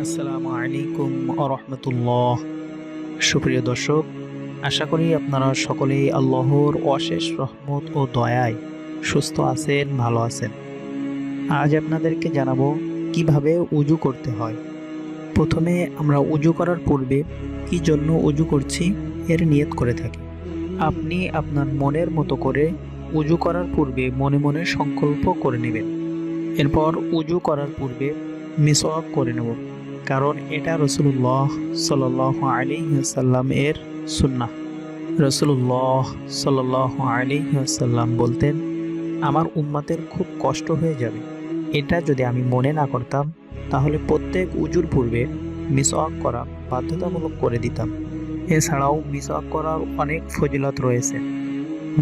আসসালামু আলাইকুম আরহামতুল্লাহ সুপ্রিয় দর্শক, আশা করি আপনারা সকলেই আল্লাহর অশেষ রহমত ও দয়ায় সুস্থ আছেন, ভালো আছেন। আজ আপনাদেরকে জানাব কীভাবে উজু করতে হয়। প্রথমে আমরা উজু করার পূর্বে কি জন্য উজু করছি এর নিয়ত করে থাকি। আপনি আপনার মনের মতো করে উজু করার পূর্বে মনে মনে সংকল্প করে নেবেন। এরপর উজু করার পূর্বে মিসওয়াক করে নেব, কারণ এটা রসুল্লাহ সাল আলিহাসাল্লাম এর সুন্না রসুল্লাহ সাল আলিহাসাল্লাম বলতেন, আমার উম্মাতের খুব কষ্ট হয়ে যাবে। এটা যদি আমি মনে না করতাম, তাহলে প্রত্যেক উজুর পূর্বে মিসওয়াক করা বাধ্যতামূলক করে দিতাম। এছাড়াও মিসওয়াক করার অনেক ফজিলত রয়েছে।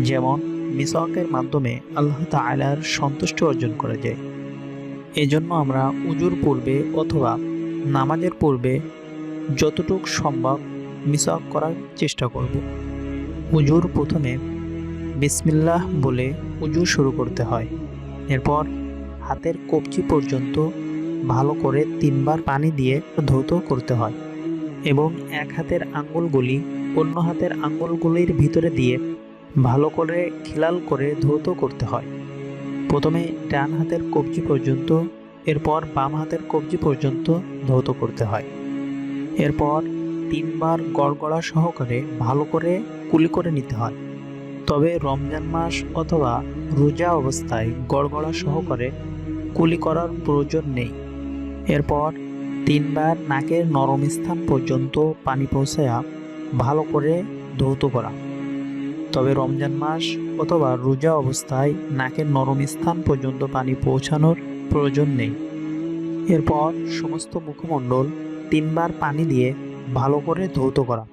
যেমন, মিসওয়াকের মাধ্যমে আল্লাহ তালার সন্তুষ্টি অর্জন করা যায়। এজন্য আমরা উজুর পূর্বে অথবা নামাজের পূর্বে যতটুক সম্ভব মিসওয়াক করার চেষ্টা করব। উজুর প্রথমে বিসমিল্লাহ বলে উজু শুরু করতে হয়। এরপর হাতের কবজি পর্যন্ত ভালো করে তিনবার পানি দিয়ে ধৌত করতে হয় এবং এক হাতের আঙ্গুলগুলি অন্য হাতের আঙ্গুলগুলির ভিতরে দিয়ে ভালো করে খিলাল করে ধৌত করতে হয়। প্রথমে ডান হাতের কবজি পর্যন্ত, এরপর বাম হাতের কবজি পর্যন্ত ধৌত করতে হয়। এরপর তিনবার গড়গড়া সহকারে ভালো করে কুলি করে নিতে হয়। তবে রমজান মাস অথবা রোজা অবস্থায় গড়গড়া সহকারে কুলি করার প্রয়োজন নেই। এরপর তিনবার নাকের নরম স্থান পর্যন্ত পানি পৌঁছায়া ভালো করে ধৌত করা। তবে রমজান মাস অথবা রোজা অবস্থায় নাকের নরম স্থান পর্যন্ত পানি পৌঁছানোর প্রয়োজন নেই। এরপর সমস্ত মুখমণ্ডল তিনবার পানি দিয়ে ভালো করে ধৌত করা।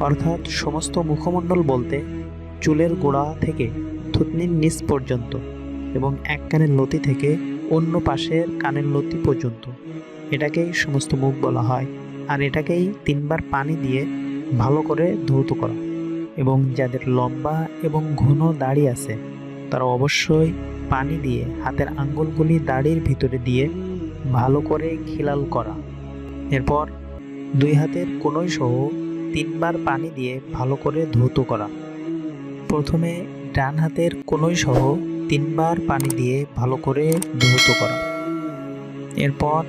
অর্থাৎ সমস্ত মুখমণ্ডল বলতে চুলের গোড়া থেকে থুতনির নিচ পর্যন্ত এবং এক কানের লতি থেকে অন্য পাশের কানের লতি পর্যন্ত। এটাকেই সমস্ত মুখ বলা হয় আর এটাকেই তিনবার পানি দিয়ে ভালো করে ধৌত করা। এবং যাদের লম্বা এবং ঘন দাড়ি আছে, তারা অবশ্যই পানি দিয়ে হাতের আঙ্গুলগুলি দাড়ির ভিতরে দিয়ে ভালো করে খিলাল করা। এরপর দুই হাতের কোনোই সহ তিনবার পানি দিয়ে ভালো করে ধৌত করা। প্রথমে ডান হাতের কোনোই সহ তিনবার পানি দিয়ে ভালো করে ধৌত করা। এরপর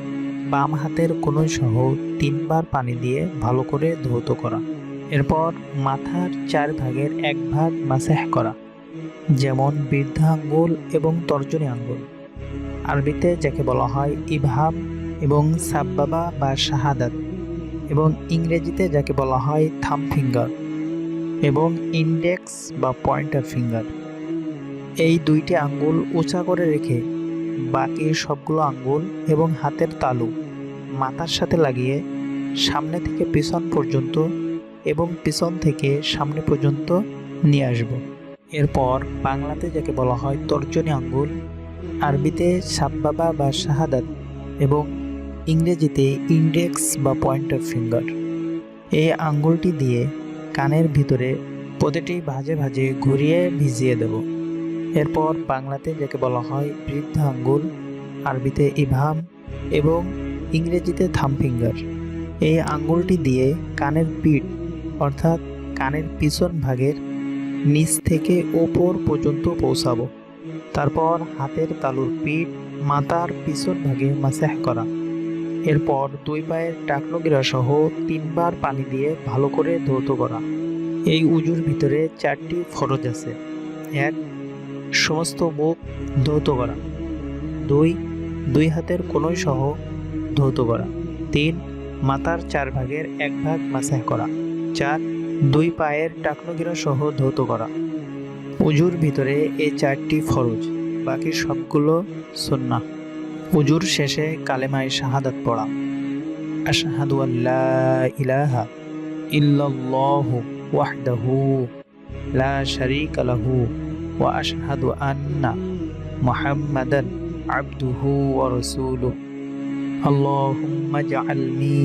বাম হাতের কোনোই সহ তিনবার পানি দিয়ে ভালো করে ধৌত করা। এরপর মাথার চার ভাগের এক ভাগ মাসেহ করা, যেমন বৃদ্ধা আঙ্গুল এবং তর্জনী আঙ্গুল। আরবিতে যাকে বলা হয় ইভাব এবং সাব্বাবা বা শাহাদাত, এবং ইংরেজিতে যাকে বলা হয় থাম ফিঙ্গার এবং ইন্ডেক্স বা পয়েন্টার ফিঙ্গার। এই দুইটি আঙ্গুল উঁচা করে রেখে বাকি সবগুলো আঙ্গুল এবং হাতের তালু মাথার সাথে লাগিয়ে সামনে থেকে পিছন পর্যন্ত এবং পিছন থেকে সামনে পর্যন্ত নিয়ে আসব। এরপর বাংলাতে যাকে বলা হয় তর্জনী আঙ্গুল, আরবিতে সাব্বাবা বা শাহাদাত এবং ইংরেজিতে ইন্ডেক্স বা পয়েন্টার ফিঙ্গার। এই আঙ্গুলটি দিয়ে কানের ভিতরে প্রতিটি ভাজে ভাজে ঘুরিয়ে ভিজিয়ে দেব। এরপর বাংলাতে যাকে বলা হয় বৃদ্ধ আঙ্গুল, আরবিতে ইভাম এবং ইংরেজিতে থাম ফিঙ্গার। এই আঙ্গুলটি দিয়ে কানের পিঠ অর্থাৎ কানের পিছন ভাগের নিচ থেকে ওপর পর্যন্ত পৌঁছাবো। তারপর হাতের তালুর পিঠ মাথার পিছন ভাগে মাসাহ করা। এরপর দুই পায়ের টাকনগিরা সহ তিনবার পানি দিয়ে ভালো করে ধৌত করা। এই উজুর ভিতরে চারটি ফরজ আছে। এক, সমস্ত মুখ ধৌত করা। দুই দুই হাতের কোনোই সহ ধৌত করা। তিন, মাথার চার ভাগের এক ভাগ মাসাহ করা। চার দুই পায়ের টাকনগিরা সহ ধৌত করা। উজুর ভিতরে এই চারটি ফরজ, বাকি সবগুলো সুন্নাহ। উজুর শেষে কালেমায় শাহাদাত পড়া। আশহাদু আল্লাহ ইলাহা ইল্লাল্লাহু ওয়াহদাহু লা শারীকা লাহু ওয়া আশহাদু আন্না মুহাম্মাদান আবদুহু ওয়া রাসূলুহু। আল্লাহুম্মা জাআলনি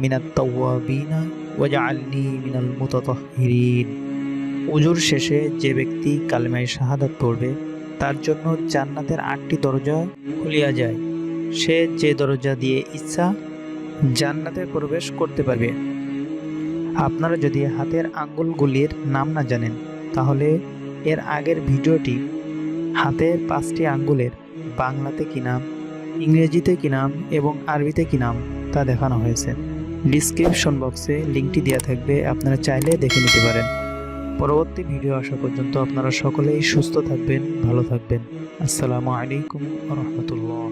মিনাত তাওয়াবিনা ওয়াজআলনি মিনাল মুতাতাহহিরিন উজুর শেষে যে ব্যক্তি কালেমায় শাহাদাত পড়বে, তার জন্য জান্নাতের আটটি দরজা খুলিয়া যায়। সে যে দরজা দিয়ে ইচ্ছা, জান্নাতে প্রবেশ করতে পারবে। আপনারা যদি হাতের আঙ্গুলগুলির নাম না জানেন, তাহলে এর আগের ভিডিওটি হাতের পাঁচটি আঙ্গুলের বাংলাতে কি নাম, ইংরেজিতে কি নাম এবং আরবিতে কি নাম তা দেখানো হয়েছে। ডিসক্রিপশন বক্সে লিঙ্কটি দেওয়া থাকবে, আপনারা চাইলে দেখে নিতে পারেন। পরবর্তী ভিডিও আসা পর্যন্ত আপনারা সকলেই সুস্থ থাকবেন, ভালো থাকবেন। আসসালামু আলাইকুম রহমতুল্লাহ।